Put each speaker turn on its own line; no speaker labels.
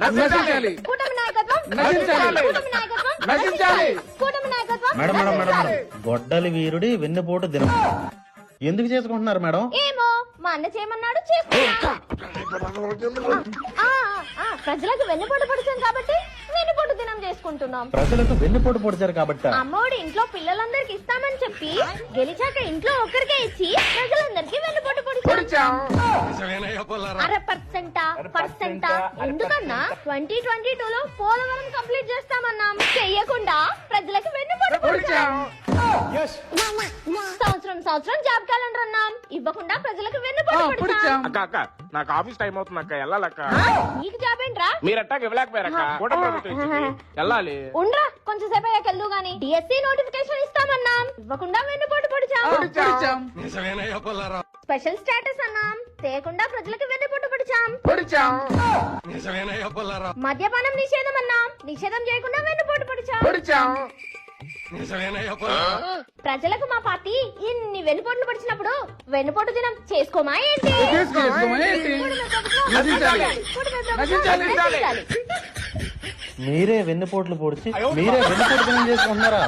నశించాలి.
కూటమి నాయకత్వం
నశించాలి.
కూటమి నాయకత్వం
నశించాలి.
కూటమి నాయకత్వం
మేడం మేడం మేడం
నశించాలి.
మేడం గొడ్డలి వీరుడి వెన్నుపోటు దినం. ఎందుకు చేసుకుంటున్నారు మేడం?
ఏమో మా అన్న చేయమన్నాడు చేసుకున్నా ఆ, ఆ, ప్రజలకు వెన్నుపోటు పడిచాం కాబట్టి వెన్నుపోటు దినం చేసుకుంటున్నాం.
ప్రజలకు వెన్నుపోటు పొడిచారు కాబట్టి.
అమ్మోడు ఇంట్లో పిల్లలందరికి ఇస్తామని చెప్పి గెలిచాక ఇంట్లో ఒక్కరికే ఇచ్చి ప్రజలందరికీ వెన్నుపోటు పొడిచాం.
పొడిచాం.
అర పర్సెంటా? పర్సెంటా ఎందుకన్నా? ట్వంటీ ట్వంటీ టూ లో పోలవరం కంప్లీట్ చేస్తామన్నాం. చెయ్యకుండా ప్రజలకు వెన్నుపోటు పొడిచాం సంవత్సరం సంవత్సరం జాబ్ క్యాలెండర్ అన్నాం. ఇవ్వకుండా ప్రజలకు వెన్నుపోటు పొడిచాం
పొడిచాం.
అక్క అక్క నాకు ఆఫీస్ టైం అవుతుంది అక్క వెళ్ళాలక్క
నీకు జాబ్ ఏంట్రా?
మీరు అట్టాక ఇవ్వలేకపోయారక్క కూట ప్రభుత్వం ఇచ్చింది. వెళ్ళాలి.
ఉండ్రా కొంచెం సేపు అయ్యాక వెళ్దు గాని. డిఎస్సి నోటిఫికేషన్ ఇస్తామన్నాం. ఇవ్వకుండా వెన్నుపోటు స్పెషల్ స్టేటస్ అన్నాం. తేకుండా ప్రజలకు వెన్నుపోటు పొడిచాం.
పొడిచాం.
మద్యపానం నిషేధం అన్నాం. నిషేధం చేయకుండా వెన్నుపోటు పొడిచాం.
పొడిచాం.
ప్రజలకు మా పార్టీ ఇన్ని వెన్నుపోట్లు పొడిచినప్పుడు వెన్నుపోటు దినం చేసుకోమా ఏంటి.
మీరే వెన్నుపోట్లు పొడిచి మీరే వెన్నుపోటు దినం చేసుకుంటున్నారా?